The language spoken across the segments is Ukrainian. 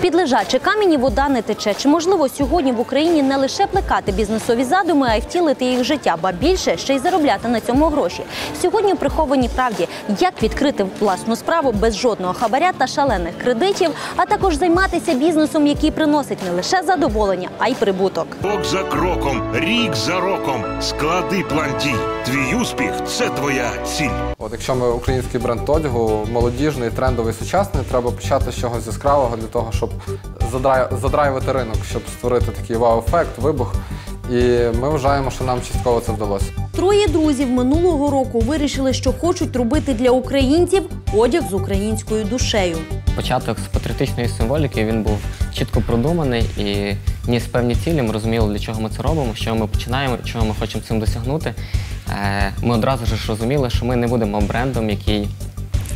Під лежачі камені вода не тече. Чи можливо сьогодні в Україні не лише плекати бізнесові задуми, а й втілити їх життя, ба більше ще й заробляти на цьому гроші? Сьогодні в прихованій правді, як відкрити власну справу без жодного хабаря та шалених кредитів, а також займатися бізнесом, який приносить не лише задоволення, а й прибуток. Крок за кроком, рік за роком. Склади план дій. Твій успіх це твоя ціль. От якщо ми український бренд одягу, молодіжний, трендовий, сучасний, треба почати з чогось яскравого для того, щоб задрай- задрайвити ринок, щоб створити такий вау-ефект, вибух. І ми вважаємо, що нам частково це вдалося. Троє друзів минулого року вирішили, що хочуть робити для українців одяг з українською душею. Початок з патріотичної символіки він був чітко продуманий і ніс певні цілі. Ми розуміли, для чого ми це робимо, що ми починаємо, чого ми хочемо цим досягнути. Е, Ми одразу ж розуміли, що ми не будемо брендом, який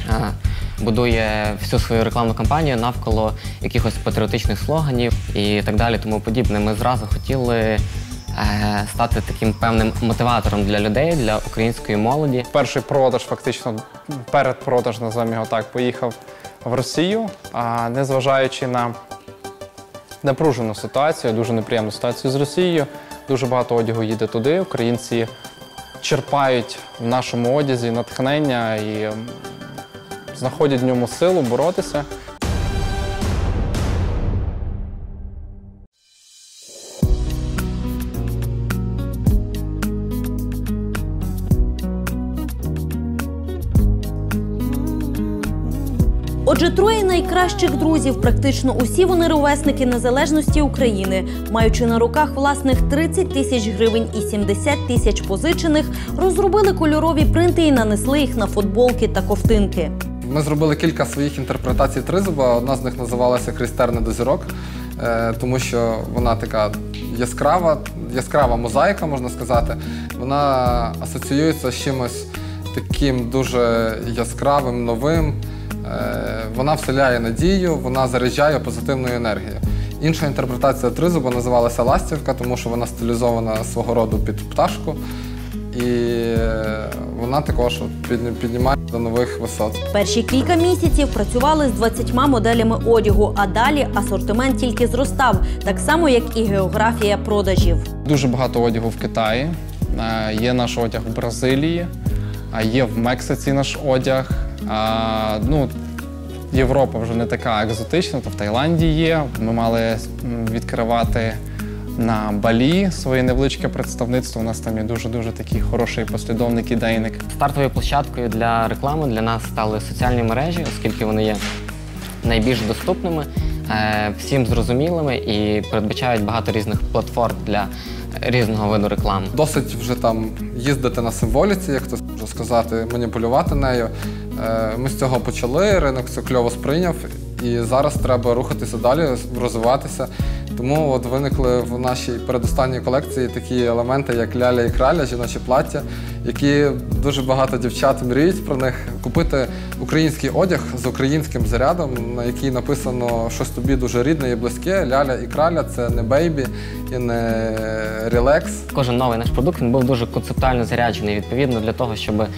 е, будує всю свою рекламну кампанію навколо якихось патріотичних слоганів і так далі, тому подібне. Ми зразу хотіли е, стати таким певним мотиватором для людей, для української молоді. Перший продаж, фактично передпродаж, називаємо його так, поїхав в Росію, а незважаючи на напружену ситуацію, дуже неприємну ситуацію з Росією. Дуже багато одягу їде туди. Українці черпають в нашому одязі натхнення і знаходять в ньому силу боротися. Отже, троє найкращих друзів, практично усі вони ровесники незалежності України, маючи на руках власних 30 тисяч гривень і 70 тисяч позичених, розробили кольорові принти і нанесли їх на футболки та ковтинки. Ми зробили кілька своїх інтерпретацій тризуба. Одна з них називалася Крістерне до зірок, е, тому що вона така яскрава, яскрава мозаїка, можна сказати. Вона асоціюється з чимось таким дуже яскравим, новим. Е, Вона вселяє надію, вона заряджає позитивною енергією. Інша інтерпретація тризуба називалася Ластівка, тому що вона стилізована свого роду під пташку. І е, вона також піднімає до нових висот. Перші кілька місяців працювали з 20 моделями одягу, а далі асортимент тільки зростав, так само як і географія продажів. Дуже багато одягу в Китаї. Е, Є наш одяг в Бразилії, а є в Мексиці наш одяг. А, ну, Європа вже не така екзотична, то в Таїланді є. Ми мали відкривати на Балі своє невеличке представництво. У нас там є дуже-дуже такий хороший послідовник ідейник. Стартовою площадкою для реклами для нас стали соціальні мережі, оскільки вони є найбільш доступними, е, всім зрозумілими і передбачають багато різних платформ для різного виду реклами. Досить вже там їздити на символіці, як то сказати, маніпулювати нею. Е, Ми з цього почали, ринок це кльово сприйняв, і зараз треба рухатися далі, розвиватися. Тому от виникли в нашій передостанній колекції такі елементи, як ляля і краля, жіночі плаття, які дуже багато дівчат мріють про них. Купити український одяг з українським зарядом, на який написано щось тобі дуже рідне і близьке. Ляля і краля це не бейбі і не релакс. Кожен новий наш продукт він був дуже концептуально заряджений. Відповідно, для того, щоб е,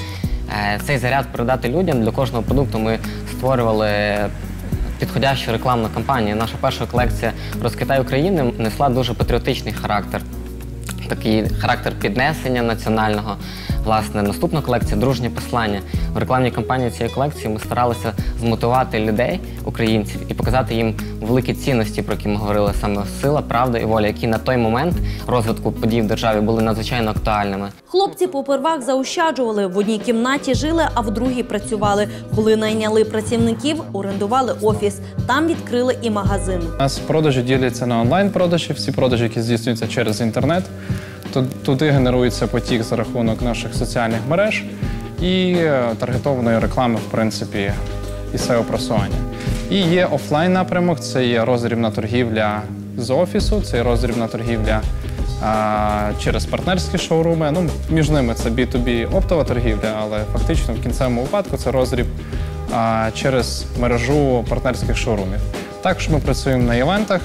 цей заряд передати людям, для кожного продукту ми створювали підходящу рекламну кампанію. Наша перша колекція Розкитай України несла дуже патріотичний характер. Такий характер піднесення національного. Власне, наступна колекція дружнє послання. В рекламній кампанії цієї колекції ми старалися змотивувати людей, українців, і показати їм великі цінності, про які ми говорили, саме сила, правда і воля, які на той момент розвитку подій в державі були надзвичайно актуальними. Хлопці попервах заощаджували. В одній кімнаті жили, а в другій працювали. Коли найняли працівників, орендували офіс. Там відкрили і магазин. У нас продажі діляться на онлайн-продажі, всі продажі, які здійснюються через інтернет. Ту- Туди генерується потік за рахунок наших соціальних мереж і е, таргетованої реклами, в принципі, і SEO-просування. І є офлайн напрямок, це є роздрібна торгівля з офісу, це є роздрібна торгівля а, через партнерські шоуруми. Ну, між ними це B2B оптова торгівля, але фактично в кінцевому випадку це роздріб а, через мережу партнерських шоурумів. Також ми працюємо на івентах.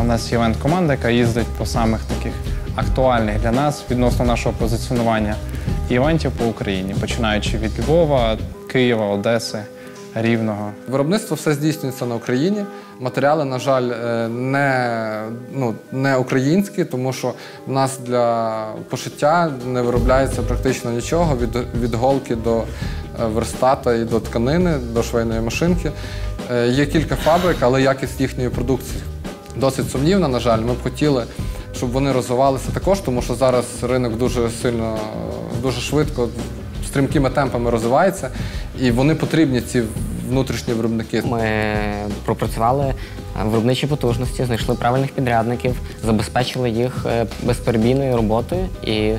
У нас є івент-команда, яка їздить по самих таких актуальних для нас відносно нашого позиціонування івентів по Україні, починаючи від Львова, Києва, Одеси, рівного. Виробництво все здійснюється на Україні. Матеріали, на жаль, е, не, ну, не українські, тому що в нас для пошиття не виробляється практично нічого від, від голки до е, верстата і до тканини, до швейної машинки. Е, Є кілька фабрик, але якість їхньої продукції досить сумнівна, на жаль. Ми б хотіли, щоб вони розвивалися також, тому що зараз ринок дуже сильно, дуже швидко, стрімкими темпами розвивається, і вони потрібні, ці внутрішні виробники. Ми пропрацювали виробничі потужності, знайшли правильних підрядників, забезпечили їх е, безперебійною роботою і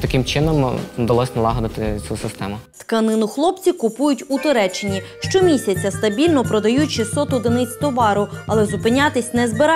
таким чином вдалося налагодити цю систему. Тканину хлопці купують у Туреччині. Щомісяця стабільно продають 600 одиниць товару, але зупинятись не збирають.